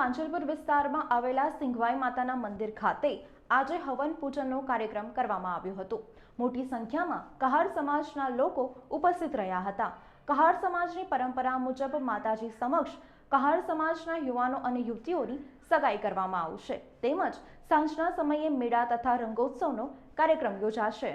માંજલપુર વિસ્તારમાં આવેલા સિંઘવાઈ માતાના મંદિર ખાતે આજે હવન પૂજનનો કાર્યક્રમ કરવામાં આવ્યો હતો. મોટી સંખ્યામાં કહાર સમાજના લોકો ઉપસ્થિત રહ્યા હતા. કહાર સમાજની પરંપરા મુજબ માતાજી સમક્ષ કહાર સમાજના યુવાનો અને યુવતીઓની સગાઈ કરવામાં આવશે. તેમજ સાંજના સમયે મેળા તથા રંગોત્સવનો કાર્યક્રમ યોજાશે.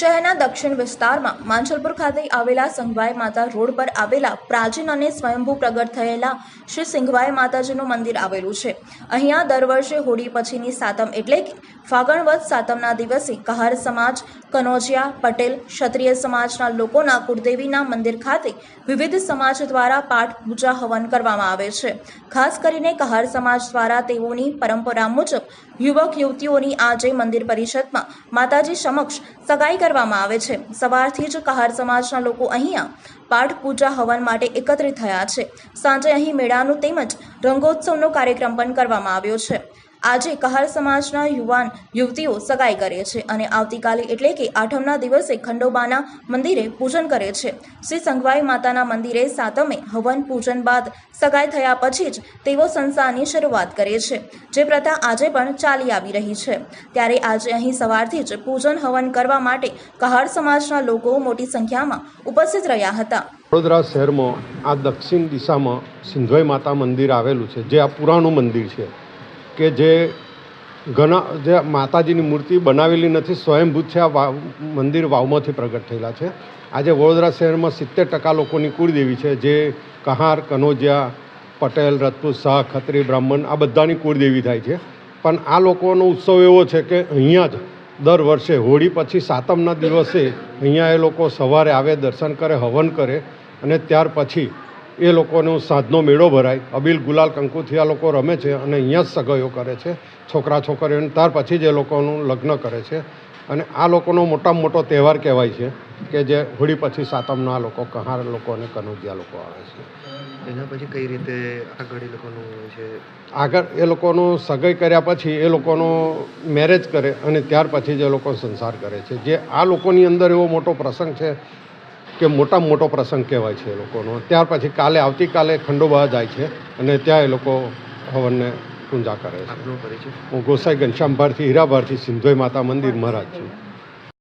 શહેરના દક્ષિણ વિસ્તારમાં માંજલપુર ખાતે આવેલા સંઘવાઈ માતા રોડ પર આવેલા પ્રાચીન અને સ્વયંભૂ પ્રગટ થયેલા શ્રી સિંઘવાઈ માતાજીનું મંદિર આવેલું છે. અહીંયા દર વર્ષે હોળી પછીની સાતમ એટલે કે ફાગણ વદ સાતમના દિવસે કહાર સમાજ, કનોજિયા, પટેલ, ક્ષત્રિય સમાજના લોકોના કુળદેવીના મંદિર ખાતે વિવિધ સમાજ દ્વારા પાઠ પૂજા હવન કરવામાં આવે છે. ખાસ કરીને કહાર સમાજ દ્વારા તેઓની પરંપરા મુજબ યુવક યુવતીઓની આજે મંદિર પરિષદમાં માતાજી સમક્ષ સગાઈ કરવામાં આવે છે. સવારથી જ કહાર સમાજના લોકો અહીંયા પાઠ પૂજા હવન માટે એકત્રિત થયા છે. સાંજે અહીં મેળાનું તેમજ રંગોત્સવનો કાર્યક્રમ પણ કરવામાં આવ્યો છે. આજે કહાર સમાજના યુવાન, યુવતીઓ સગાઈ કરે છે અને આવતીકાલે એટલે કે આઠમના દિવસે ખંડોબાના મંદિરે પૂજન કરે છે. શ્રી સંઘવાઈ માતાના મંદિરે સાતમે હવન પૂજન બાદ સગાઈ થયા પછી જ તેઓ સંસારની શરૂઆત કરે છે, જે પ્રથા આજે પણ ચાલી આવી રહી છે. ત્યારે આજે અહીં સવારથી જ પૂજન, હવન કરવા માટે કહાર સમાજના લોકો મોટી સંખ્યામાં ઉપસ્થિત રહ્યા હતા. વડોદરા શહેરમાં આ દક્ષિણ દિશામાં સિંધવાઈ માતા મંદિર આવેલું છે, જે આ પુરાણું મંદિર છે. કે જે ઘણા જે માતાજીની મૂર્તિ બનાવેલી નથી સ્વયંભૂત છે, આ વાવ, મંદિર વાવમાંથી પ્રગટ થયેલા છે. આજે વડોદરા શહેરમાં સિત્તેર ટકા લોકોની કુળદેવી છે, જે કહાર, કનોજિયા, પટેલ રજપૂત શાહ, ખત્રી, બ્રાહ્મણ, આ બધાની કુળદેવી થાય છે. પણ આ લોકોનો ઉત્સવ એવો છે કે અહીંયા જ દર વર્ષે, હોળી પછી સાતમના દિવસે અહીંયા એ લોકો સવારે આવે, દર્શન કરે, હવન કરે અને ત્યાર પછી એ લોકોનો સાંજનો મેળો ભરાય. અબીલ ગુલાલ કંકુથી આ લોકો રમે છે અને અહીંયા જ સગાઈઓ કરે છે છોકરા છોકરીઓને ત્યાર પછી જ એ લોકોનું લગ્ન કરે છે. અને આ લોકોનો મોટામાં મોટો તહેવાર કહેવાય છે કે જે હોળી પછી સાતમના આ લોકો કહાર લોકો અને કનોજિયા લોકો આવે છે. એના પછી કઈ રીતે આગળ એ લોકોનું છે? આગળ એ લોકોનું સગાઈ કર્યા પછી એ લોકોનો મેરેજ કરે અને ત્યાર પછી જ એ લોકો સંસાર કરે છે. જે આ લોકોની અંદર એવો મોટો પ્રસંગ છે કે મોટામાં મોટો પ્રસંગ કહેવાય છે એ લોકોનો. ત્યાર પછી કાલે આવતીકાલે ખંડોબા જાય છે અને ત્યાં એ લોકો હવનને પૂજા કરે છે. હું ગોસાઈ ઘનશ્યામભારથી હીરાભારથી સિંધોઈ માતા મંદિર મહારાજ છું.